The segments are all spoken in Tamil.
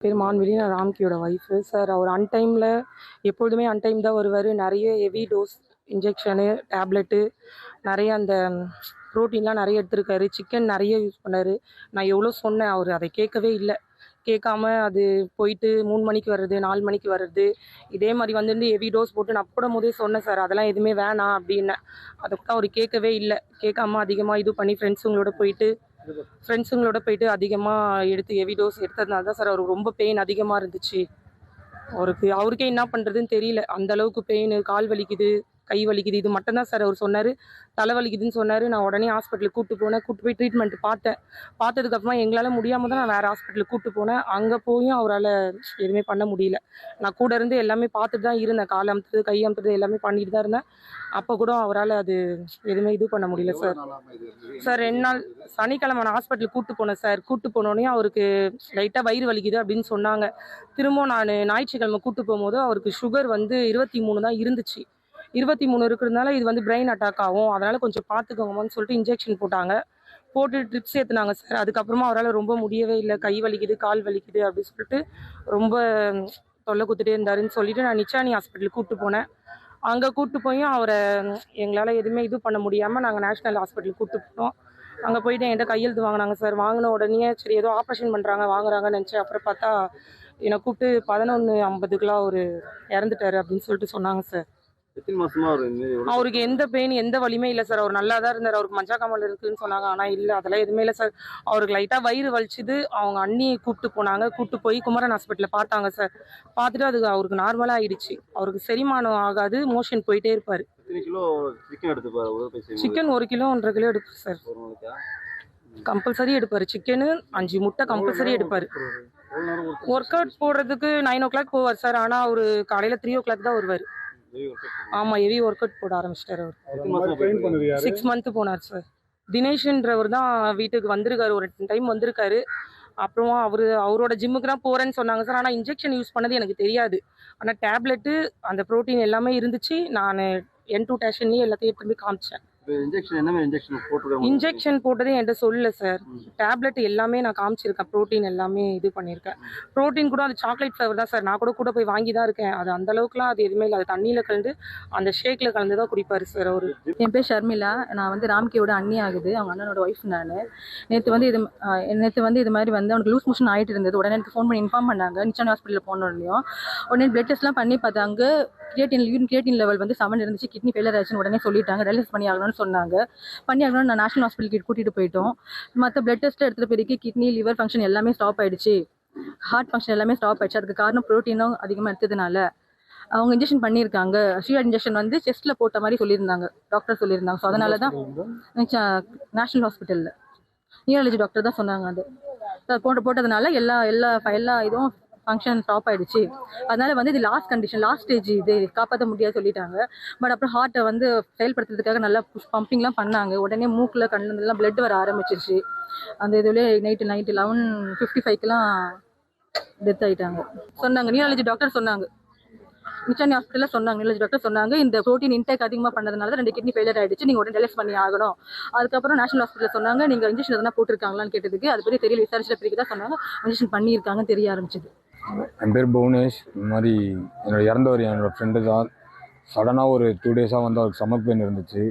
பேர் மான்வெளி நான் ராம்கியோட ஒய்ஃபு சார் அவர் அன்டைமில் எப்பொழுதுமே அன்டைம் தான் வருவார். நிறைய ஹெவி டோஸ் இன்ஜெக்ஷனு டேப்லெட்டு நிறைய அந்த ப்ரோட்டீன்லாம் நிறைய எடுத்திருக்காரு. சிக்கன் நிறைய யூஸ் பண்ணார். நான் எவ்வளோ சொன்னேன் அவர் அதை கேட்கவே இல்லை. கேட்காம அது போயிட்டு மூணு மணிக்கு வர்றது நாலு மணிக்கு வர்றது. இதே மாதிரி வந்து ஹெவி டோஸ் போட்டு நான் போடும் போதே சொன்னேன் சார் அதெல்லாம் எதுவுமே வேணாம் அப்படின்னு அதை கூட அவர் கேட்கவே இல்லை. கேட்காம அதிகமாக இது பண்ணி ஃப்ரெண்ட்ஸுங்களோட போயிட்டு ஃப்ரெண்ட்ஸுங்களோட போயிட்டு அதிகமாக எடுத்து ஹெவி டோஸ் எடுத்ததுனால தான் சார் அவருக்கு ரொம்ப பெயின் அதிகமாக இருந்துச்சு. அவருக்கு அவருக்கே என்ன பண்ணுறதுன்னு தெரியல. அந்த அளவுக்கு பெயின் கால் வலிக்குது. கை வலிக்குது. இது மட்டும்தான் சார் அவர் சொன்னார். தலை வலிக்குதுன்னு சொன்னார். நான் உடனே ஹாஸ்பிட்டலுக்கு கூட்டு போனேன். கூட்டு போய் ட்ரீட்மெண்ட் பார்த்தேன். பார்த்ததுக்கப்புறமா எங்களால் முடியாமல் தான் நான் வேறு ஹாஸ்பிட்டலுக்கு கூட்டு போனேன். அங்கே போயும் அவரால் எதுவுமே பண்ண முடியல. நான் கூட இருந்து எல்லாமே பார்த்துட்டு தான் இருந்தேன். கால் அமுத்துறது கை அமுத்துறது எல்லாமே பண்ணிட்டு தான் இருந்தேன். அப்போ கூட அவரால் அது எதுவுமே இது பண்ண முடியல சார். சார் ரெண்டு நாள் சனிக்கிழமை நான் ஹாஸ்பிட்டலுக்கு கூட்டு போனேன் சார். கூட்டு போனோடனே அவருக்கு லைட்டாக வயிறு வலிக்குது அப்படின்னு சொன்னாங்க. திரும்ப நான் ஞாயிற்றுக்கிழமை கூட்டு போகும்போது அவருக்கு சுகர் வந்து இருபத்தி மூணு தான் இருந்துச்சு. இருபத்தி மூணு இருக்கிறதுனால இது வந்து பிரெயின் அட்டாக் ஆகும். அதனால் கொஞ்சம் பார்த்துக்கோங்கம்மான்னு சொல்லிட்டு இன்ஜெக்ஷன் போட்டாங்க. போட்டு ட்ரிப்ஸ் ஏற்றுனாங்க சார் அதுக்கப்புறமா அவரால் ரொம்ப முடியவே இல்லை. கை வலிக்குது கால் வலிக்குது அப்படின்னு சொல்லிட்டு ரொம்ப தொல்லை கொடுத்துட்டே இருந்தாருன்னு சொல்லிட்டு நான் நிச்சானி ஹாஸ்பிட்டலுக்கு கூப்பிட்டு போனேன். அங்கே கூப்பிட்டு போயும் அவரை எங்களால் எதுவுமே இது பண்ண முடியாமல் நாங்கள் நேஷ்னல் ஹாஸ்பிட்டலுக்கு கூப்பிட்டு போனோம். அங்கே போயிட்டு என்கிட்ட கையெழுத்து வாங்கினாங்க சார் வாங்கின உடனே சரி ஏதோ ஆப்ரேஷன் பண்ணுறாங்க வாங்குறாங்கன்னு நினச்சேன். அப்புறம் பார்த்தா என்னை கூப்பிட்டு பதினொன்று ஐம்பதுக்குலாம் அவர் இறந்துட்டாரு அப்படின்னு சொல்லிட்டு சொன்னாங்க சார் அவருக்கு எந்த பெயின் எந்த வலியுமே இல்லை சார் அவர் நல்லா தான் இருந்தார். அவருக்கு மஞ்சா காமல் இருக்குன்னு சொன்னாங்க. ஆனால் இல்லை. அதெல்லாம் எதுவுமே இல்லை சார் அவருக்கு லைட்டாக வயிறு வலிச்சுது. அவங்க அண்ணியை கூப்பிட்டு போனாங்க. கூப்பிட்டு போய் குமரன் ஹாஸ்பிட்டலில் பார்த்தாங்க சார் பார்த்துட்டு அது அவருக்கு நார்மலாக ஆயிடுச்சு. அவருக்கு செரிமானம் ஆகாது. மோஷன் போயிட்டே இருப்பார். சிக்கன் ஒரு கிலோ ஒன்றரை கிலோ எடுப்பார் சார் கம்பல்சரி எடுப்பார். சிக்கனு அஞ்சு முட்டை கம்பல்சரி எடுப்பார். ஒர்க் அவுட் போடுறதுக்கு நைன் ஓ கிளாக் போவார் சார் ஆனால் அவர் காலையில் த்ரீ ஓ கிளாக் தான் வருவார். ஆமாம் ஹெவி ஒர்க் அவுட் போட ஆரம்பிச்சிட்டார் அவர்? சிக்ஸ் மந்த் போனார். சார் தினேஷ்ன்றவர் தான் வீட்டுக்கு வந்திருக்காரு. ஒரு டைம் வந்திருக்காரு. அப்புறமா அவர் அவரோட ஜிம்முக்கு தான் போகிறேன்னு சொன்னாங்க சார் ஆனால் இன்ஜெக்ஷன் யூஸ் பண்ணது எனக்கு தெரியாது. ஆனால் டேப்லெட்டு அந்த ப்ரோட்டீன் எல்லாமே இருந்துச்சு. நான் என் டூ டேஷன்லேயே எல்லாத்தையும் போய் காமிச்சேன். என்ன போட்டிருக்காங்க? இன்ஜெக்ஷன் போட்டதே என்கிட்ட சொல்லல சார் டேப்லெட் எல்லாமே நான் காமிச்சிருக்கேன். ப்ரோட்டீன் எல்லாமே இது பண்ணியிருக்கேன் ப்ரோட்டீன் கூட அது சாக்லேட் ஃப்ளேவர் தான் சார் நான் கூட கூட போய் வாங்கி தான் இருக்கேன். அது அந்த அளவுக்குலாம் அது எதுவுமே இல்லை. அது தண்ணியில் கலந்து அந்த ஷேக்கில் கலந்து தான் குடிப்பார் சார் அவர். என் பேர் ஷர்மிளா. நான் வந்து ராம்கியோட அண்ணி ஆகுது. அவங்க அண்ணனோட ஒய்ஃப் நான். நேற்று வந்து இது நேற்று வந்து இது மாதிரி வந்து அவனுக்கு லூஸ் மோஷன் ஆகிட்டு இருந்தது. உடனே எனக்கு ஃபோன் பண்ணி இன்ஃபார்ம் பண்ணாங்க. நிச்சான் ஹாஸ்பிட்டலில் போனோடனையும் உடனே பிளட் டெஸ்ட்லாம் பண்ணி பார்த்தாங்க. கிரியேட்டின் யூரின் கிரியேட்டின் லெவல் வந்து செவன் இருந்துச்சு. கிட்னி ஃபெயிலர் ஆச்சுன்னு உடனே சொல்லிட்டாங்க. டயாலிசிஸ் பண்ணி ஆகணும்னு சொன்னாங்க. பண்ணி ஆகணும்னு நான் நேஷனல் ஹாஸ்பிட்டலுக்கு கூட்டிகிட்டு போயிட்டோம். மற்ற பிளட் டெஸ்ட் எடுத்துகிட்டு பிறகு கிட்னி லிவர் ஃபங்க்ஷன் எல்லாமே ஸ்டாப் ஆயிடுச்சு. ஹார்ட் ஃபங்க்ஷன் எல்லாமே ஸ்டாப் ஆயிடுச்சு. அதுக்கு காரணம் ப்ரோட்டீனும் அதிகமாக எடுத்ததுனால. அவங்க இன்ஜெக்ஷன் பண்ணியிருக்காங்க. ஷியர் இன்ஜெக்ஷன் வந்து செஸ்ட்டில் போட்ட மாதிரி சொல்லியிருந்தாங்க. டாக்டர் சொல்லியிருந்தாங்க. ஸோ அதனால தான் நேஷனல் ஹாஸ்பிட்டலில் நியூரலஜி டாக்டர் தான் சொன்னாங்க அது. போட்டு போட்டதுனால எல்லா எல்லா எல்லா இதுவும் ஃபங்க்ஷன் ஸ்டாப் ஆயிடுச்சு. அதனால வந்து இது லாஸ்ட் கண்டிஷன் லாஸ்ட் ஸ்டேஜ் இது. காப்பாற்ற முடியாது சொல்லிட்டாங்க. பட் அப்புறம் ஹார்ட்டை வந்து செயல்படுத்துறதுக்காக நல்லா புஷ் பம்பிங்லாம் பண்ணாங்க. உடனே மூக்கில் கண்ணுலாம் பிளட் வர ஆரம்பிச்சிருச்சு. அந்த இதுலேயே நைட்டு நைட்டு லெவன் ஃபிஃப்டி ஃபைவ்க்கெலாம் டெத் ஆகிட்டாங்க சொன்னாங்க நியூரலஜி டாக்டர் சொன்னாங்க. நிச்சானி ஹாஸ்பிட்டலில் சொன்னாங்க நியூலஜி டாக்டர் சொன்னாங்க இந்த ப்ரோட்டீன் இன்டேக் அதிகமாக பண்ணதுனால தான் ரெண்டு கிட்னி ஃபெயிலியர் ஆயிடுச்சு. நீங்கள் உடனே டெலிஸ் பண்ணி ஆகணும். அதுக்கப்புறம் நேஷனல் ஹாஸ்பிட்டலில் சொன்னாங்க நீங்கள் இன்ஜெக்ஷன் எதனா போட்டிருக்காங்களான்னு கேட்டதுக்கு அது பற்றி தெரியல விசாரிச்சிட்ட பிறகு தான் சொன்னாங்க இன்ஜெக்ஷன் பண்ணியிருக்காங்கன்னு தெரிய ஆரம்பிச்சது. என் பேர் புவனேஷ். இந்த மாதிரி என்னோட இறந்தவர் என்னோடய ஃப்ரெண்டு தான். சடனாக ஒரு டூ டேஸாக வந்து அவருக்கு சமர் பெயின் இருந்துச்சு.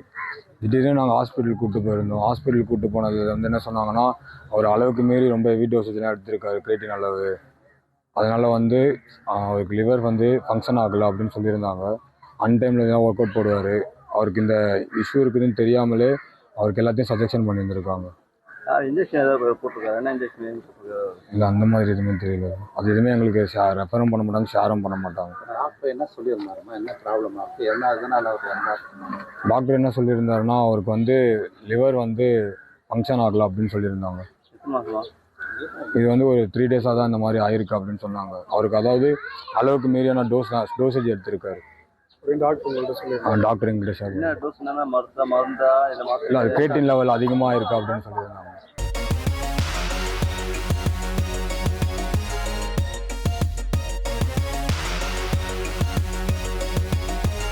திடீர்னு நாங்கள் ஹாஸ்பிட்டல் கூப்பிட்டு போயிருந்தோம். ஹாஸ்பிட்டல் கூப்பிட்டு போனதில் வந்து என்ன சொன்னாங்கன்னா அவர் அளவுக்கு மீறி ரொம்ப ஹெவி டோசேஜ்லாம் எடுத்திருக்காரு கிரேட்டின் அளவு. அதனால் வந்து அவருக்கு லிவர் வந்து ஃபங்க்ஷன் ஆகலை அப்படின்னு சொல்லியிருந்தாங்க. அன்டைமில் தான் ஒர்க் அவுட் போடுவார். அவருக்கு இந்த இஷ்யூ இருக்குதுன்னு தெரியாமலே அவருக்கு எல்லாத்தையும் சஜெக்ஷன் பண்ணியிருந்திருக்காங்க. Injection ஏதாவது போட்டிருக்காரு? என்ன போட்டிருக்காரு? இல்லை அந்த மாதிரி எதுவுமே தெரியல. அது எதுவுமே எங்களுக்கு ரெஃபரும் பண்ண மாட்டாங்க ஷேரும் பண்ண மாட்டாங்க. டாக்டர் என்ன சொல்லியிருந்தாருமா என்ன ப்ராப்ளம் ஆகுது என்ன அதனால? டாக்டர் என்ன சொல்லியிருந்தாருன்னா அவருக்கு வந்து லிவர் வந்து ஃபங்க்ஷன் ஆகல அப்படின்னு சொல்லியிருந்தாங்க. இது வந்து ஒரு த்ரீ டேஸாக தான் இந்த மாதிரி ஆயிருக்கு அப்படின்னு சொன்னாங்க. அவருக்கு அதாவது அளவுக்கு மீறியான டோஸ் டோசேஜ் எடுத்திருக்காரு. டாக்டர் எங்கள்கிட்ட சொல்லி இல்லை அது கேட்டின் லெவல் அதிகமாக இருக்குது அப்படின்னு சொல்லியிருந்தாங்க.